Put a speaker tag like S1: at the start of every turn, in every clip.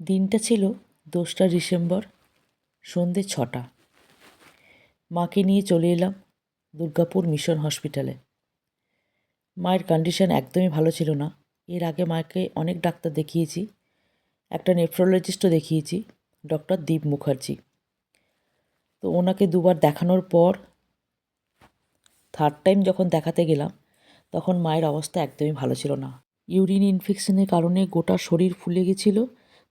S1: দিনটা ছিল দোসরা ডিসেম্বর, সন্ধে ছটা। মাকে নিয়ে চলে এলাম দুর্গাপুর মিশন হসপিটালে। মায়ের কন্ডিশন একদমই ভালো ছিল না। এর আগে মাকে অনেক ডাক্তার দেখিয়েছি, একটা নেফ্রোলজিস্টও দেখিয়েছি ডক্টর দীপ মুখার্জি। তো ওনাকে দুবার দেখানোর পর থার্ড টাইম যখন দেখাতে গেলাম, তখন মায়ের অবস্থা একদমই ভালো ছিল না। ইউরিন ইনফেকশনের কারণে গোটা শরীর ফুলে গেছিল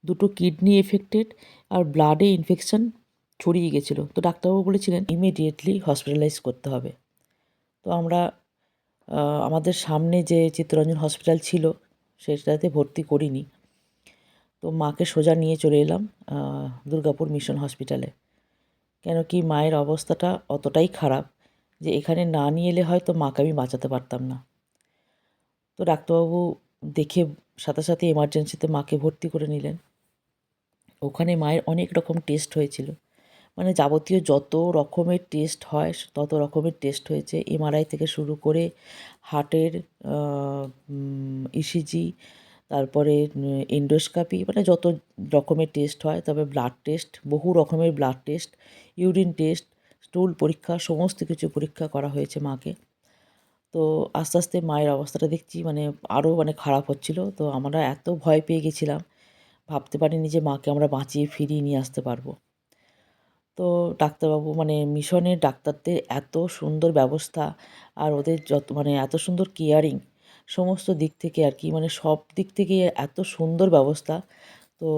S1: দুটো কিডনি এফেক্টেড আর ব্লাডে ইনফেকশান ছড়িয়ে গেছিল। তো ডাক্তারবাবু বলেছিলেন ইমিডিয়েটলি হসপিটালাইজ করতে হবে। তো আমরা আমাদের সামনে যে চিত্তরঞ্জন হসপিটাল ছিল, সেটাতে ভর্তি করিনি। তো মাকে সোজা নিয়ে চলে এলাম দুর্গাপুর মিশন হসপিটালে কেন কি মায়ের অবস্থাটা অতটাই খারাপ যে এখানে না নিয়ে এলে হয়তো মাকে আমি বাঁচাতে পারতাম না। তো ডাক্তারবাবু দেখে সাথে সাথে এমার্জেন্সিতে মাকে ভর্তি করে নিলেন। ওখানে মায়ের অনেক রকম টেস্ট হয়েছিল। মানে যাবতীয় যত রকমের টেস্ট হয়, তত রকমের টেস্ট হয়েছে। এমআরআই থেকে শুরু করে হার্টের ইসিজি তারপরে এন্ডোস্কাপি মানে যত রকমের টেস্ট হয়, তবে ব্লাড টেস্ট বহু রকমের blood test urine test stool পরীক্ষা, সমস্ত কিছু পরীক্ষা করা হয়েছে মাকে। তো আস্তে আস্তে মায়ের অবস্থাটা দেখছি মানে আরও মানে খারাপ হচ্ছিল। তো আমরা এত ভয় পেয়ে গেছিলাম ভাবতে পারিনি যে মাকে আমরা বাঁচিয়ে ফিরিয়ে নিয়ে আসতে পারব। তো ডাক্তারবাবু মানে মিশনের ডাক্তারদের এত সুন্দর ব্যবস্থা আর ওদের যত মানে এত সুন্দর কেয়ারিং সমস্ত দিক থেকে আর কি মানে সব দিক থেকে এত সুন্দর ব্যবস্থা। তো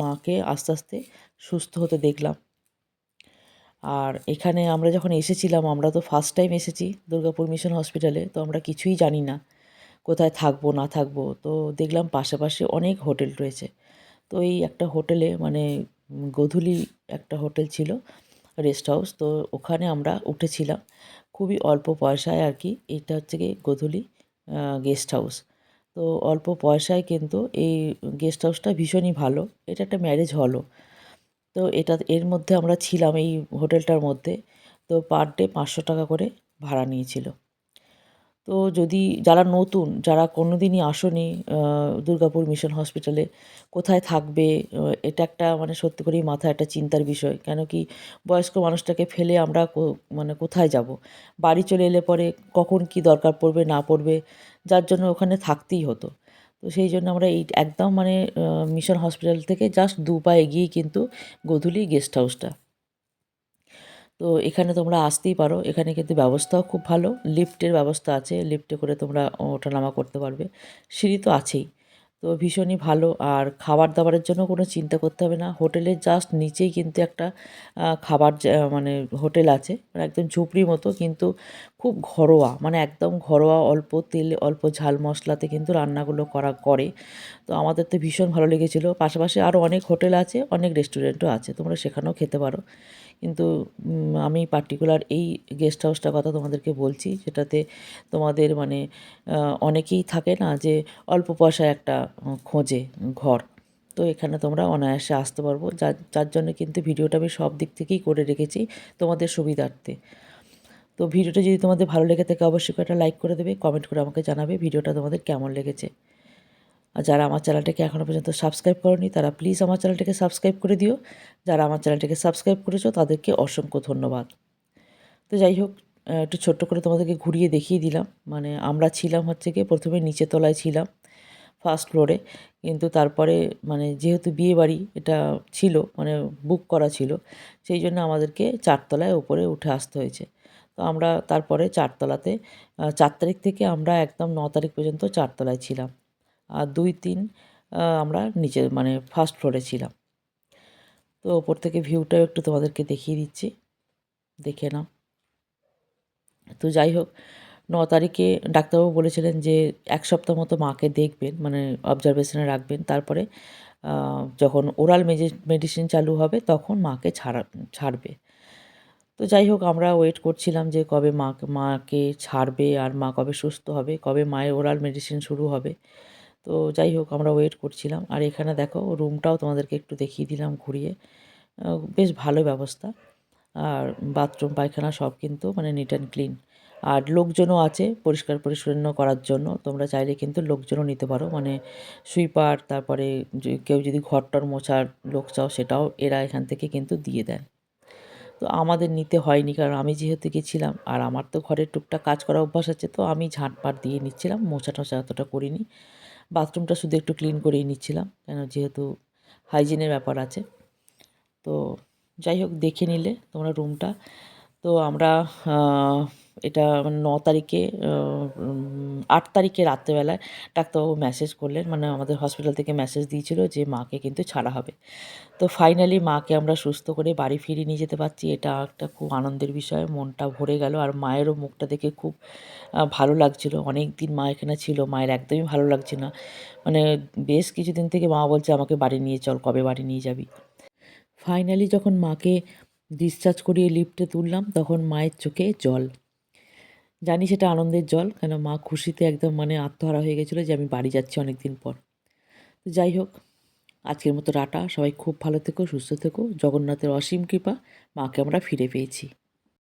S1: মাকে আস্তে আস্তে সুস্থ হতে দেখলাম। আর এখানে আমরা যখন এসেছিলাম, আমরা তো ফার্স্ট টাইম এসেছি দুর্গাপুর মিশন হসপিটালে তো আমরা কিছুই জানি না কোথায় থাকব, না থাকব। তো দেখলাম পাশাপাশি অনেক হোটেল রয়েছে। তো এই একটা হোটেলে মানে গধূলি একটা হোটেল ছিল রেস্ট হাউস তো ওখানে আমরা উঠেছিলাম। খুবই অল্প পয়সায় আর কি, এটা হচ্ছে কি গধূলি গেস্ট হাউস তো অল্প পয়সায় কিন্তু এই গেস্ট হাউসটা ভীষণই ভালো, এটা একটা ম্যারেজ হলও তো এটা, এর মধ্যে আমরা ছিলাম এই হোটেলটার মধ্যে, তো পার ডে পাঁচশো টাকা করে ভাড়া নিয়েছিল। তো যদি যারা নতুন, যারা কোনো দিনই আসনি দুর্গাপুর মিশন হসপিটালে, কোথায় থাকবে এটা একটা মানে সত্যি করেই মাথায় একটা চিন্তার বিষয়। কেন কি বয়স্ক মানুষটাকে ফেলে আমরা মানে কোথায় যাব? বাড়ি চলে এলে পরে কখন কি দরকার পড়বে, না পড়বে, যার জন্য ওখানে থাকতেই হতো। তো সেই জন্য আমরা এই একদম মানে মিশন হসপিটাল থেকে জাস্ট দু পা এগিয়েই কিন্তু গোধূলি গেস্ট হাউসটা। তো এখানে তোমরা আসতেই পারো। এখানে কিন্তু ব্যবস্থাও খুব ভালো। লিফটের ব্যবস্থা আছে। লিফটে করে তোমরা ওঠানামা করতে পারবে। সিঁড়ি তো আছেই। তো ভীষণই ভালো। আর খাবার দাবারের জন্য কোনো চিন্তা করতে হবে না। হোটেলের জাস্ট নিচেই কিন্তু একটা খাবার মানে হোটেল আছে। মানে একদম ঝুপড়ি মতো। কিন্তু খুব ঘরোয়া। মানে একদম ঘরোয়া অল্প তেল, অল্প ঝাল মশলাতে কিন্তু রান্নাগুলো করা করে। তো আমাদের তো ভীষণ ভালো লেগেছিলো। পাশাপাশি আরও অনেক হোটেল আছে, অনেক রেস্টুরেন্টও আছে। তোমরা সেখানেও খেতে পারো। কিন্তু আমি পার্টিকুলার এই গেস্ট হাউসটার কথা তোমাদেরকে বলছি, যেটাতে তোমাদের মানে অনেকেই থাকে না যে অল্প পয়সায় একটা খোঁজে ঘর। তো এখানে তোমরা অনায়াসে আসতে পারব। যার যার জন্য কিন্তু ভিডিওটা আমি সব দিক থেকেই করে রেখেছি তোমাদের সুবিধার্থে। তো ভিডিওটা যদি তোমাদের ভালো লেগে থাকে, অবশ্যই একটা লাইক করে দেবে কমেন্ট করে আমাকে জানাবে ভিডিওটা তোমাদের কেমন লেগেছে। আর যারা আমার চ্যানেলটাকে এখনও পর্যন্ত সাবস্ক্রাইব করনি, তারা প্লিজ আমার চ্যানেলটাকে সাবস্ক্রাইব করে দিও। যারা আমার চ্যানেলটাকে সাবস্ক্রাইব করেছ, তাদেরকে অসংখ্য ধন্যবাদ। তো যাই হোক একটু ছোট্ট করে তোমাদেরকে ঘুরিয়ে দেখিয়ে দিলাম। মানে আমরা ছিলাম হচ্ছে গিয়ে প্রথমে নিচে তলায় ছিলাম ফার্স্ট ফ্লোরে কিন্তু তারপরে মানে যেহেতু বিয়ে বাড়ি এটা ছিল মানে বুক করা ছিল, সেই জন্য আমাদেরকে চারতলায় ওপরে উঠে আসতে হয়েছে। তো আমরা তারপরে চারতলাতে চার তারিখ থেকে আমরা একদম ন তারিখ পর্যন্ত চারতলায় ছিলাম। আর দুই তিন আমরা নিচে মানে ফার্স্ট ফ্লোরে ছিলাম। তো ওপর থেকে ভিউটাও একটু তোমাদেরকে দেখিয়ে দিচ্ছি। দেখে নাও। তো যাই হোক, ন তারিখে ডাক্তারবাবু বলেছিলেন যে এক সপ্তাহ মতো মাকে দেখবেন মানে অবজারভেশনে রাখবেন। তারপরে যখন ওরাল মেডিসিন চালু হবে তখন মাকে ছাড়া, ছাড়বে। তো যাই হোক, আমরা ওয়েট করছিলাম যে কবে মা, মাকে ছাড়বে আর মা কবে সুস্থ হবে, কবে মায়ের ওরাল মেডিসিন শুরু হবে। তো যাই হোক, আমরা ওয়েট করছিলাম। আর এখানে দেখো রুমটাও তোমাদেরকে একটু দেখিয়ে দিলাম ঘুরিয়ে। বেশ ভালো ব্যবস্থা। আর বাথরুম পায়খানা সব কিন্তু মানে নিট অ্যান্ড ক্লিন আর লোকজনও আছে পরিষ্কার পরিচ্ছন্ন করার জন্য। তোমরা চাইলে কিন্তু লোকজনও নিতে পারো। মানে সুইপার তারপরে কেউ যদি ঘরটর মোছার লোক চাও, সেটাও এরা এখান থেকে কিন্তু দিয়ে দেন। তো আমাদের নিতে হয়নি, কারণ আমি যেহেতু গেছিলাম, আর আমার তো ঘরের টুকটাক কাজ করা অভ্যাস আছে, তো আমি ঝাঁটপাট দিয়ে নিচ্ছিলাম। মোছা টোছা অতটা করিনি। বাথরুমটা শুধু একটু ক্লিন করেই নিচ্ছিলাম, কেন যেহেতু হাইজিনের ব্যাপার আছে। তো যাই হোক, দেখে নিলে তোমরা রুমটা। তো আমরা এটা মানে ন তারিখে আট তারিখে রাত্রেবেলায় ডাক্তারবাবু মেসেজ করলেন মানে আমাদের হসপিটাল থেকে মেসেজ দিয়েছিল যে মাকে কিন্তু ছাড়া হবে। তো ফাইনালি মাকে আমরা সুস্থ করে বাড়ি ফিরিয়ে নিয়ে যেতে পারছি, এটা একটা খুব আনন্দের বিষয়, মনটা ভরে গেল। আর মায়েরও মুখটা দেখে খুব ভালো লাগছিল। অনেক দিন মা এখানে ছিল, মায়ের একদমই ভালো লাগছে না। মানে বেশ কিছুদিন থেকে মা বলছে, আমাকে বাড়ি নিয়ে চল, কবে বাড়ি নিয়ে যাবি? ফাইনালি যখন মাকে ডিসচার্জ করিয়ে লিফটে তুললাম, তখন মায়ের চোখে জল। জানি সেটা আনন্দের জল কেন মা খুশিতে একদম মানে আত্মহারা হয়ে গেছিল যে আমি বাড়ি যাচ্ছি অনেক দিন পর। তো যাই হোক, আজকের মতো রাটা সবাই খুব ভালো থেকো, সুস্থ থেকো। জগন্নাথের অসীম কৃপা, মাকে আমরা ফিরে পেয়েছি।